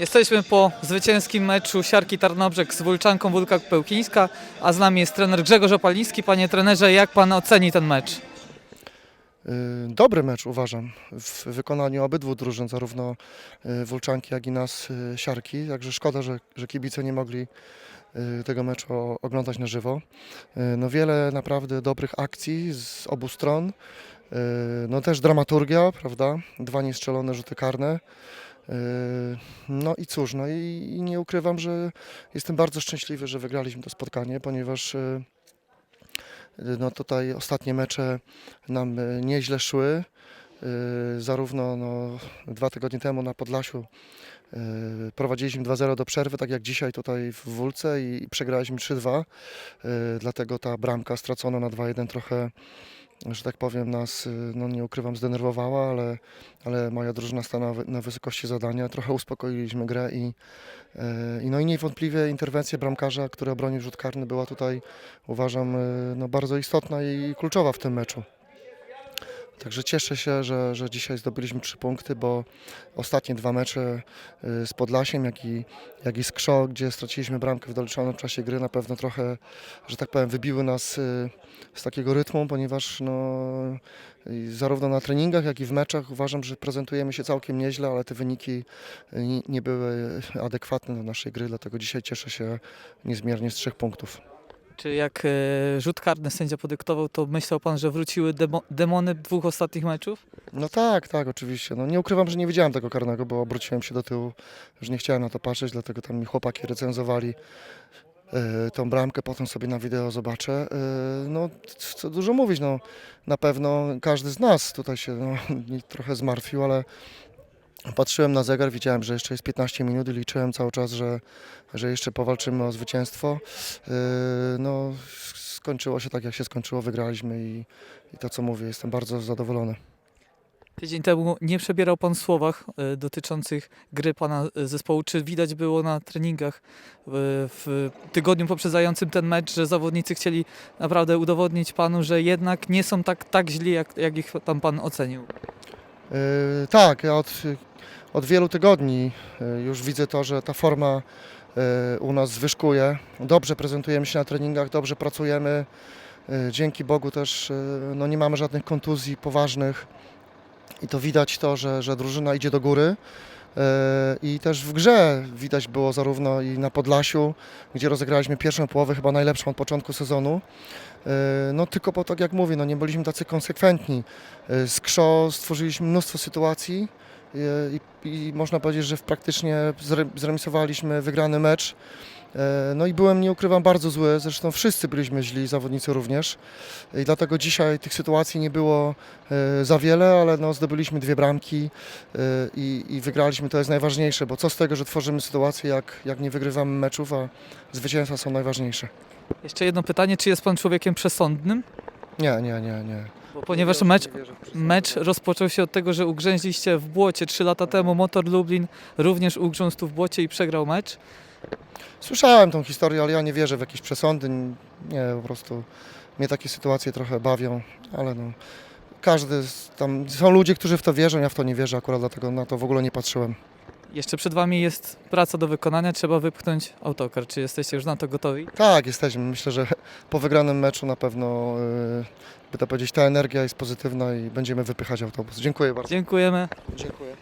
Jesteśmy po zwycięskim meczu Siarki Tarnobrzeg z Wólczanką Wólka Pełkińska, a z nami jest trener Grzegorz Opaliński. Panie trenerze, jak pan oceni ten mecz? Y, Dobry mecz uważam w wykonaniu obydwu drużyn, zarówno y, Wólczanki, jak i nas y, Siarki. Także szkoda, że, że kibice nie mogli tego meczu oglądać na żywo. No wiele naprawdę dobrych akcji z obu stron. No też dramaturgia, prawda? Dwa niestrzelone rzuty karne. Y, No i cóż, no i, i nie ukrywam, że jestem bardzo szczęśliwy, że wygraliśmy to spotkanie, ponieważ y, no tutaj ostatnie mecze nam y, nieźle szły. Zarówno no, dwa tygodnie temu na Podlasiu prowadziliśmy 2-0 do przerwy, tak jak dzisiaj tutaj w Wólce i, przegraliśmy 3-2. Y, Dlatego ta bramka stracona na 2-1 trochę, że tak powiem, nas, y, no nie ukrywam, zdenerwowała, ale, ale moja drużyna wy- na wysokości zadania. Trochę uspokoiliśmy grę i, y, i no i niewątpliwie interwencja bramkarza, który obronił rzut karny była tutaj uważam y, no, bardzo istotna i kluczowa w tym meczu. Także cieszę się, że, że dzisiaj zdobyliśmy trzy punkty, bo ostatnie dwa mecze y, z Podlasiem, jak i, jak i z Krzo, gdzie straciliśmy bramkę w doliczonym czasie gry, na pewno trochę, że tak powiem, wybiły nas y, z takiego rytmu, ponieważ no, zarówno na treningach, jak i w meczach uważam, że prezentujemy się całkiem nieźle, ale te wyniki y, nie były adekwatne do naszej gry, dlatego dzisiaj cieszę się niezmiernie z trzech punktów. Czy jak e, rzut karny sędzia podyktował, to myślał pan, że wróciły demo, demony dwóch ostatnich meczów? No tak, tak, oczywiście. No, nie ukrywam, że nie widziałem tego karnego, bo obróciłem się do tyłu, że nie chciałem na to patrzeć, dlatego tam mi chłopaki recenzowali e, tą bramkę, potem sobie na wideo zobaczę. E, no, co dużo mówić, no, na pewno każdy z nas tutaj się no, trochę zmartwił, ale patrzyłem na zegar, widziałem, że jeszcze jest 15 minut i liczyłem cały czas, że, że jeszcze powalczymy o zwycięstwo. E, no, skończyło się tak, jak się skończyło, wygraliśmy i, i to, co mówię, jestem bardzo zadowolony. Tydzień temu nie przebierał pan słowach e, dotyczących gry pana e, zespołu. Czy widać było na treningach w tygodniu poprzedzającym ten mecz, że zawodnicy chcieli naprawdę udowodnić panu, że jednak nie są tak, tak źli, jak, jak ich tam pan ocenił? Yy, tak, od, od wielu tygodni yy, już widzę to, że ta forma yy, u nas zwyżkuje. Dobrze prezentujemy się na treningach, dobrze pracujemy. Dzięki Bogu też no nie mamy żadnych kontuzji poważnych i to widać to, że, że drużyna idzie do góry. I też w grze widać było zarówno i na Podlasiu, gdzie rozegraliśmy pierwszą połowę, chyba najlepszą od początku sezonu. Yy, No tylko po to, jak mówię, no nie byliśmy tacy konsekwentni. Yy, Z KSZO stworzyliśmy mnóstwo sytuacji yy, i, i można powiedzieć, że praktycznie zre, zremisowaliśmy wygrany mecz. No i byłem, nie ukrywam, bardzo zły, zresztą wszyscy byliśmy źli, zawodnicy również. I dlatego dzisiaj tych sytuacji nie było za wiele, ale no zdobyliśmy dwie bramki i, i wygraliśmy, to jest najważniejsze, bo co z tego, że tworzymy sytuacje, jak, jak nie wygrywamy meczów, a zwycięstwa są najważniejsze. Jeszcze jedno pytanie, czy jest pan człowiekiem przesądnym? Nie, nie, nie, nie. Bo ponieważ mecz, mecz rozpoczął się od tego, że ugrzęźliście w błocie 3 lata temu. Motor Lublin również ugrzązł tu w błocie i przegrał mecz. Słyszałem tą historię, ale ja nie wierzę w jakieś przesądy. Nie, po prostu mnie takie sytuacje trochę bawią, ale no, każdy z- tam, są ludzie, którzy w to wierzą, ja w to nie wierzę, akurat dlatego na to w ogóle nie patrzyłem. Jeszcze przed wami jest praca do wykonania, trzeba wypchnąć autokar. Czy jesteście już na to gotowi? Tak, jesteśmy. Myślę, że po wygranym meczu na pewno, yy, by to powiedzieć, ta energia jest pozytywna i będziemy wypychać autobus. Dziękuję bardzo. Dziękujemy. Dziękuję.